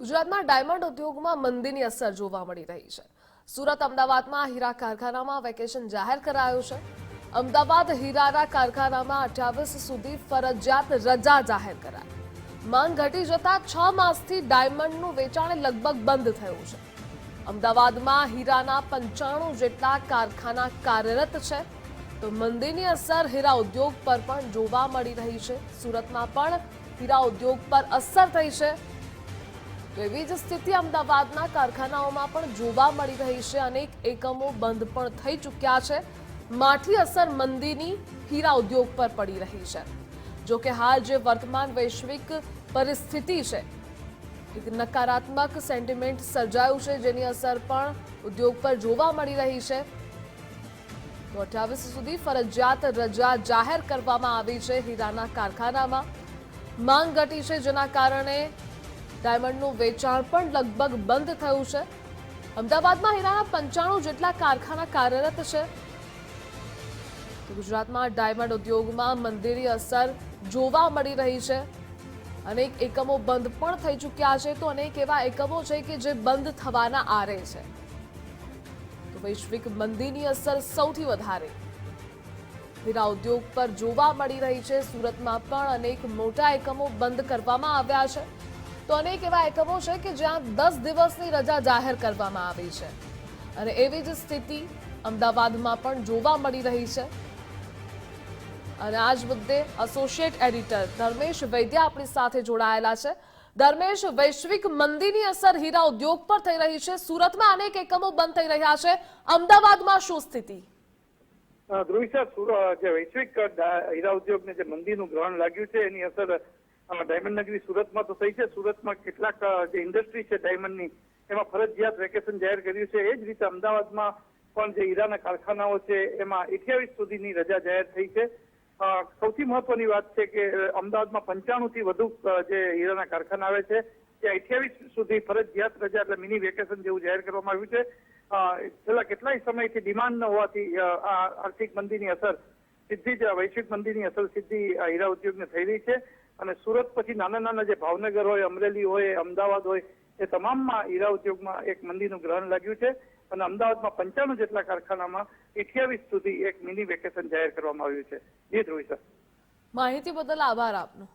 ગુજરાતમાં ડાયમંડ ઉદ્યોગમાં મંદીની અસર જોવા મળી રહી છે. સુરત, અમદાવાદમાં હીરા કારખાનામાં વેકેશન જાહેર કરાયું છે. અમદાવાદ હીરાના કારખાનામાં અઠ્યાવીસ સુધી ફરજિયાત રજા જાહેર કરાઈ. માંગ ઘટી જતા છ માસથી ડાયમંડનું વેચાણ લગભગ બંધ થયું છે. અમદાવાદમાં હીરાના પંચાણું જેટલા કારખાના કાર્યરત છે. તો મંદીની અસર હીરા ઉદ્યોગ પર પણ જોવા મળી રહી છે. સુરતમાં પણ હીરા ઉદ્યોગ પર અસર થઈ છે. એવી જ સ્થિતિ અમદાવાદના કારખાનાઓમાં પણ જોવા મળી રહી છે. અનેક એકમો બંધ પણ થઈ ચૂક્યા છે. માઠી અસર મંદીની હીરા ઉદ્યોગ પર પડી રહી છે. જો કે હાલ જે વર્તમાન વૈશ્વિક પરિસ્થિતિ છે, એક નકારાત્મક સેન્ટિમેન્ટ સર્જાયું છે, જેની અસર પણ ઉદ્યોગ પર જોવા મળી રહી છે. તો અઠ્યાવીસ સુધી ફરજિયાત રજા જાહેર કરવામાં આવી છે. હીરાના કારખાનામાં માંગ ઘટી છે, જેના કારણે ડાયમંડનું વેચાણ પણ લગભગ બંધ થયું છે. અમદાવાદમાં હીરાના પંચાણું જેટલા કારખાના કાર્યરત છે. ગુજરાતમાં ડાયમંડ ઉદ્યોગમાં મંદિરની અસર જોવા મળી રહી છે. અનેક એકમો બંધ પણ થઈ ચૂક્યા છે. તો અનેક એવા એકમો છે કે જે બંધ થવાના આરે છે. તો વૈશ્વિક મંદીની અસર સૌથી વધારે. હીરા ઉદ્યોગ પર જોવા મળી રહી છે. સુરતમાં પણ અનેક મોટા એકમો બંધ કરવામાં આવ્યા છે. તો અનેક એવા એકમો છે કે જ્યાં દસ દિવસની રજા જાહેર કરવામાં આવી છે. અને એવી જ સ્થિતિ અમદાવાદમાં પણ જોવા મળી રહી છે. અને આ જ મુદ્દે એસોસિએટ એડિટર ધર્મેશ વૈદ્યા આપણી સાથે જોડાયેલા છે. ધર્મેશ, વૈશ્વિક મંદીની અસર હીરા ઉદ્યોગ પર થઈ રહી છે. સુરતમાં અનેક એકમો બંધ થઈ રહ્યા છે. અમદાવાદમાં શું સ્થિતિ? ધ્રુવિસા સુર- જે વૈશ્વિક હીરા ઉદ્યોગને જે મંદીનું ગ્રહણ લાગ્યું છે, એની અસર ડાયમંડ નગરી સુરતમાં તો થઈ છે. સુરતમાં કેટલાક જે ઇન્ડસ્ટ્રી છે ડાયમંડની, એમાં ફરજિયાત વેકેશન જાહેર કર્યું છે. એ જ રીતે અમદાવાદમાં પણ જે હીરાના કારખાનાઓ છે, એમાં અઠ્યાવીસ સુધીની રજા જાહેર થઈ છે. સૌથી મહત્વની વાત છે કે અમદાવાદમાં પંચાણું થી વધુ જે હીરાના કારખાના આવે છે, ત્યાં અઠ્યાવીસ સુધી ફરજિયાત રજા, એટલે મિની વેકેશન જેવું જાહેર કરવામાં આવ્યું છે. છેલ્લા કેટલાય સમયથી ડિમાન્ડ ન હોવાથી આ આર્થિક મંદીની અસર, સીધી જ વૈશ્વિક મંદીની અસર સીધી હીરા ઉદ્યોગને થઈ રહી છે. અને સુરત પછી નાના નાના જે ભાવનગર હોય, અમરેલી હોય, અમદાવાદ હોય, એ તમામમાં હીરા ઉદ્યોગમાં એક મંદીનું ગ્રહણ લાગ્યું છે અને અમદાવાદમાં પંચાણું જેટલા કારખાનામાં અઠ્યાવીસ સુધી એક મિની વેકેશન જાહેર કરવામાં આવ્યું છે. જી ધ્રુવી સર. માહિતી બદલ આભાર આપનો.